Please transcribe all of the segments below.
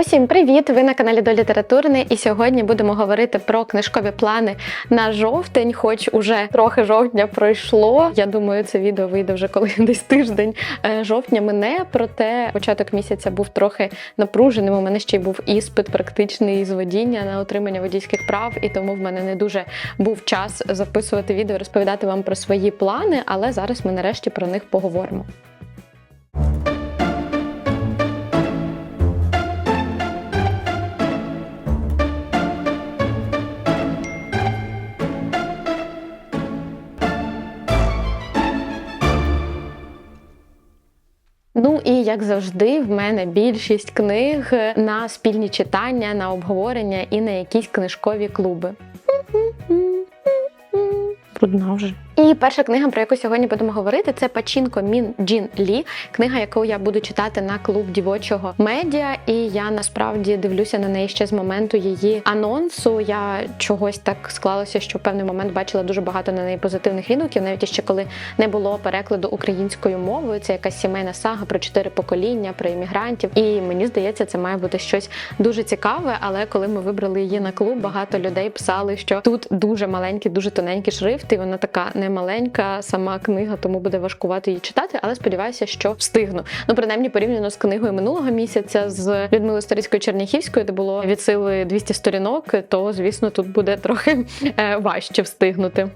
Усім привіт! Ви на каналі до літературне, і сьогодні будемо говорити про книжкові плани на жовтень, хоч уже трохи жовтня пройшло. Я думаю, це відео вийде вже коли десь тиждень е, жовтня мине. Проте початок місяця був трохи напруженим. У мене ще й був іспит практичний з водіння на отримання водійських прав, і тому в мене не дуже був час записувати відео, розповідати вам про свої плани. Але зараз ми нарешті про них поговоримо. Як завжди, в мене більшість книг на спільні читання, на обговорення і на якісь книжкові клуби. Брудна вже. І перша книга, про яку сьогодні будемо говорити, це Пачінко Мін Джін Лі, книга, яку я буду читати на клуб дівочого медіа. І я насправді дивлюся на неї ще з моменту її анонсу. Я чогось так склалося, що в певний момент бачила дуже багато на неї позитивних відгуків, навіть ще коли не було перекладу українською мовою. Це якась сімейна сага про чотири покоління, про іммігрантів. І мені здається, це має бути щось дуже цікаве. Але коли ми вибрали її на клуб, багато людей писали, що тут дуже маленький, дуже тоненький шрифт, і вона така не маленька сама книга, тому буде важкувати її читати, але сподіваюся, що встигну. Ну, принаймні, порівняно з книгою минулого місяця з Людмилою Старицькою Черняхівською, де було від сили 200 сторінок, то звісно тут буде трохи е, важче встигнути.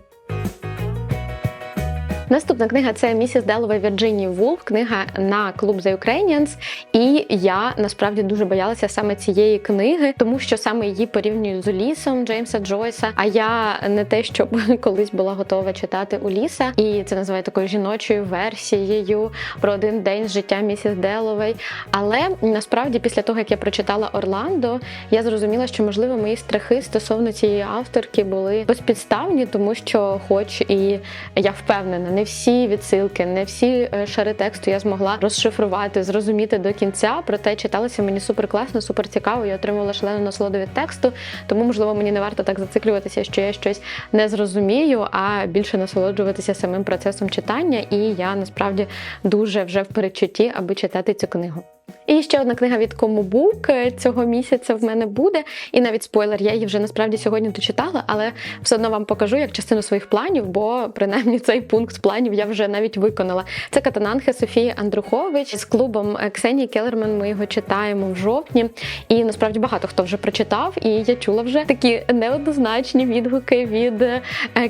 Наступна книга це місіс Делове Вірджинії Вулф, книга на клуб The Ukrainians. І я насправді дуже боялася саме цієї книги, тому що саме її порівнюють з Улісом Джеймса Джойса. А я не те, щоб колись була готова читати Уліса, і це називає такою жіночою версією про один день з життя місіс Деловей. Але насправді, після того як я прочитала Орландо, я зрозуміла, що можливо мої страхи стосовно цієї авторки були безпідставні, тому що, хоч і я впевнена, не всі відсилки, не всі е, шари тексту я змогла розшифрувати, зрозуміти до кінця. Проте читалося мені супер класно, супер цікаво. Я отримувала шалену насолоду від тексту. Тому, можливо, мені не варто так зациклюватися, що я щось не зрозумію, а більше насолоджуватися самим процесом читання. І я насправді дуже вже в передчутті, аби читати цю книгу. І ще одна книга від Комубук цього місяця в мене буде. І навіть спойлер, я її вже насправді сьогодні дочитала, але все одно вам покажу як частину своїх планів, бо принаймні цей пункт планів я вже навіть виконала. Це Катананхе Софії Андрухович з клубом Ксенії Келерман. Ми його читаємо в жовтні. І насправді багато хто вже прочитав, і я чула вже такі неоднозначні відгуки від е,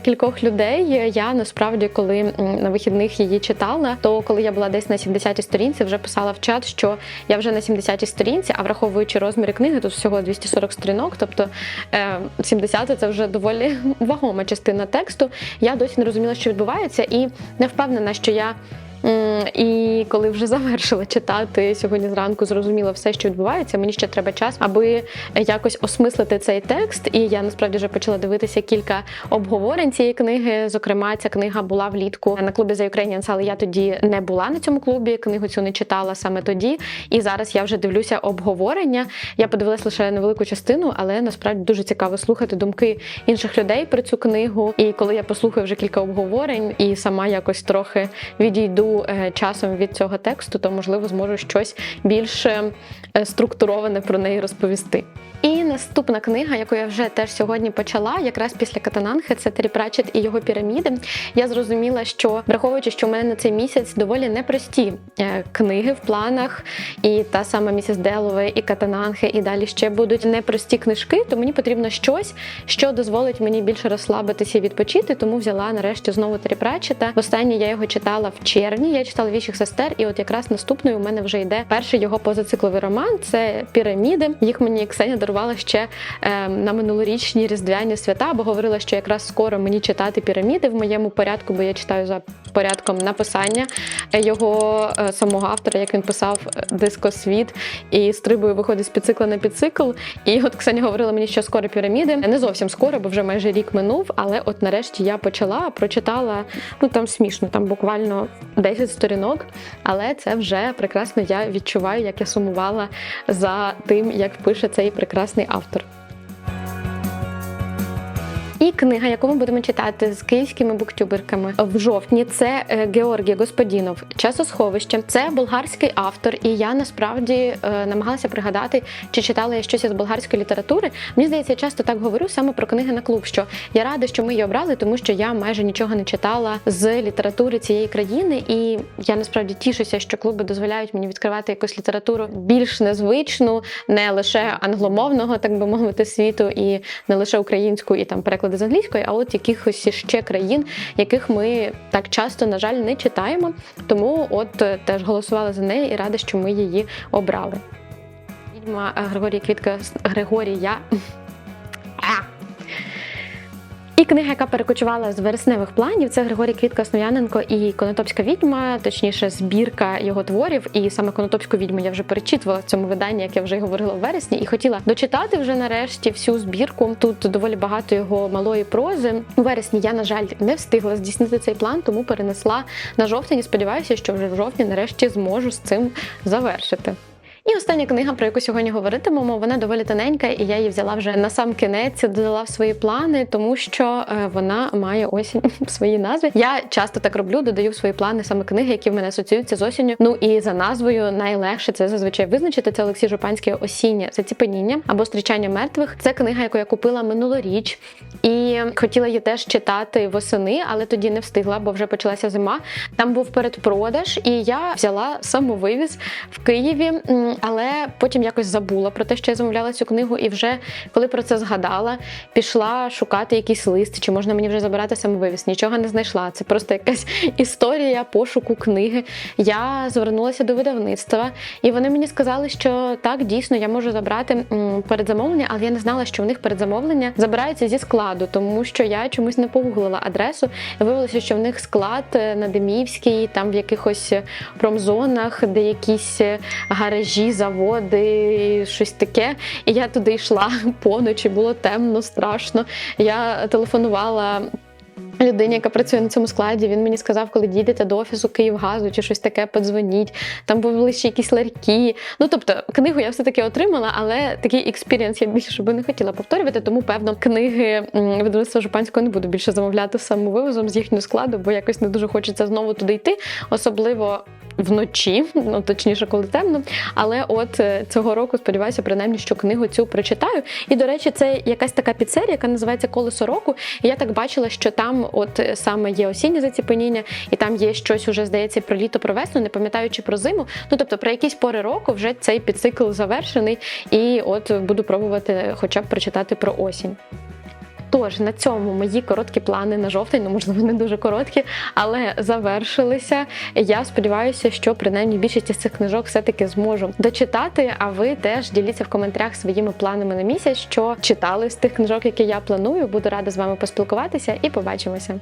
кількох людей. Я насправді, коли на вихідних її читала, то коли я була десь на 70-й сторінці, вже писала в чат, що я вже на 70-й сторінці, а враховуючи розміри книги, тут всього 240 сторінок, тобто 70 це вже доволі вагома частина тексту. Я досі не розуміла, що відбувається, і не впевнена, що я. І коли вже завершила читати сьогодні зранку, зрозуміла все, що відбувається. Мені ще треба час, аби якось осмислити цей текст. І я насправді вже почала дивитися кілька обговорень цієї книги. Зокрема, ця книга була влітку на клубі за Ukrainians, але я тоді не була на цьому клубі. Книгу цю не читала саме тоді. І зараз я вже дивлюся обговорення. Я подивилася лише невелику частину, але насправді дуже цікаво слухати думки інших людей про цю книгу. І коли я послухаю вже кілька обговорень і сама якось трохи відійду. Часом від цього тексту, то можливо зможу щось більш структуроване про неї розповісти. І наступна книга, яку я вже теж сьогодні почала, якраз після Катананхи, це Террі Пратчет і його піраміди. Я зрозуміла, що враховуючи, що в мене на цей місяць доволі непрості книги в планах, і та сама місіс Делове, і Катананхи, і далі ще будуть непрості книжки, то мені потрібно щось, що дозволить мені більше розслабитися і відпочити. Тому взяла нарешті знову Террі Пратчета. Востаннє я його читала в червні. Я читала віщих сестер, і от якраз наступною у мене вже йде перший його позацикловий роман. Це піраміди. Їх мені Ксеня дарувала ще е, на минулорічні різдвяні свята, бо говорила, що якраз скоро мені читати піраміди в моєму порядку, бо я читаю за порядком написання його е, самого автора, як він писав дискосвіт і стрибою виходить з підцикла на підцикл. І от Ксеня говорила мені, що скоро піраміди. Не зовсім скоро, бо вже майже рік минув. Але от нарешті я почала, прочитала. Ну там смішно, там буквально 10 сторінок, але це вже прекрасно. Я відчуваю, як я сумувала за тим, як пише цей прекрасний автор. І книга, яку ми будемо читати з київськими буктюберками в жовтні, це е, Георгій Господінов. Часосховище. Це болгарський автор, і я насправді е, намагалася пригадати, чи читала я щось із болгарської літератури. Мені здається, я часто так говорю саме про книги на клуб. Що я рада, що ми її обрали, тому що я майже нічого не читала з літератури цієї країни, і я насправді тішуся, що клуби дозволяють мені відкривати якусь літературу більш незвичну, не лише англомовного, так би мовити, світу, і не лише українську, і там переклади з англійської, а от якихось ще країн, яких ми так часто, на жаль, не читаємо. Тому от е, теж голосувала за неї і рада, що ми її обрали. Відьма е, Григорія Квітка Григорія. Книга, яка перекочувала з вересневих планів, це Григорій Квітка Основ'яненко і Конотопська відьма, точніше, збірка його творів. І саме Конотопську відьму я вже перечитувала в цьому виданні, як я вже говорила в вересні, і хотіла дочитати вже нарешті всю збірку. Тут доволі багато його малої прози. У вересні я, на жаль, не встигла здійснити цей план, тому перенесла на жовтень. і Сподіваюся, що вже в жовтні нарешті зможу з цим завершити. І остання книга, про яку сьогодні говоритимемо, вона доволі тоненька, і я її взяла вже на сам кінець, додала в свої плани, тому що е, вона має осінь в своїй назві. Я часто так роблю, додаю в свої плани саме книги, які в мене асоціюються з осінню. Ну і за назвою найлегше це зазвичай визначити. Це Олексій Жупанський осіннє заціпеніння або зустрічання мертвих. Це книга, яку я купила минулоріч, і хотіла її теж читати восени, але тоді не встигла, бо вже почалася зима. Там був передпродаж, і я взяла самовивіз в Києві. Але потім якось забула про те, що я замовляла цю книгу, і вже коли про це згадала, пішла шукати якийсь лист, чи можна мені вже забирати самовивіз. Нічого не знайшла. Це просто якась історія пошуку книги. Я звернулася до видавництва, і вони мені сказали, що так дійсно я можу забрати передзамовлення, але я не знала, що в них передзамовлення забираються зі складу, тому що я чомусь не погуглила адресу. Виявилося, що в них склад е, на Деміївській, там в якихось промзонах, де якісь е, гаражі, заводи, щось таке. І я туди йшла поночі, було темно, страшно. Я телефонувала. Людині, яка працює на цьому складі, він мені сказав, коли дійдете до офісу Київгазу чи щось таке, подзвоніть. Там були ще якісь ларьки. Ну тобто, книгу я все таки отримала, але такий експірієнс я більше би не хотіла повторювати. Тому певно книги видавництва Жупанського не буду більше замовляти самовивозом з їхнього складу, бо якось не дуже хочеться знову туди йти, особливо. Вночі, ну точніше, коли темно. Але от е, цього року сподіваюся, принаймні, що книгу цю прочитаю. І до речі, це якась така піцерія, яка називається Колесо року. І я так бачила, що там, от е, саме є осіннє заціпеніння, і там є щось уже здається про літо, про весну, не пам'ятаючи про зиму. Ну тобто про якісь пори року вже цей підцикл завершений, і от буду пробувати, хоча б прочитати про осінь. Тож на цьому мої короткі плани на жовтень, ну можливо, не дуже короткі, але завершилися. Я сподіваюся, що принаймні більшість із цих книжок все-таки зможу дочитати. А ви теж діліться в коментарях своїми планами на місяць, що читали з тих книжок, які я планую. Буду рада з вами поспілкуватися і побачимося.